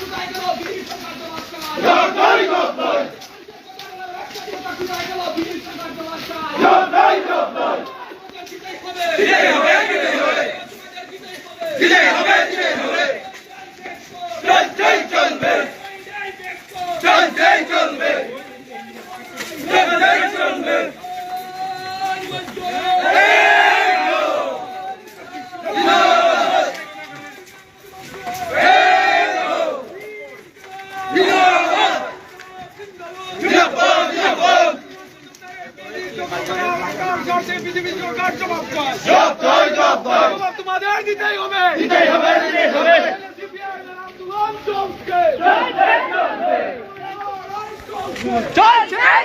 কোথায় গেল বিজেপি সরকার জবাব চায় বিজেপি সরকার জবাব জবাব জবাব তোমাদের দিতেই হবে দিতেই হবে দিতেই হবে চলছে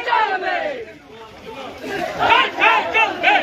চলবে চলবে চলবে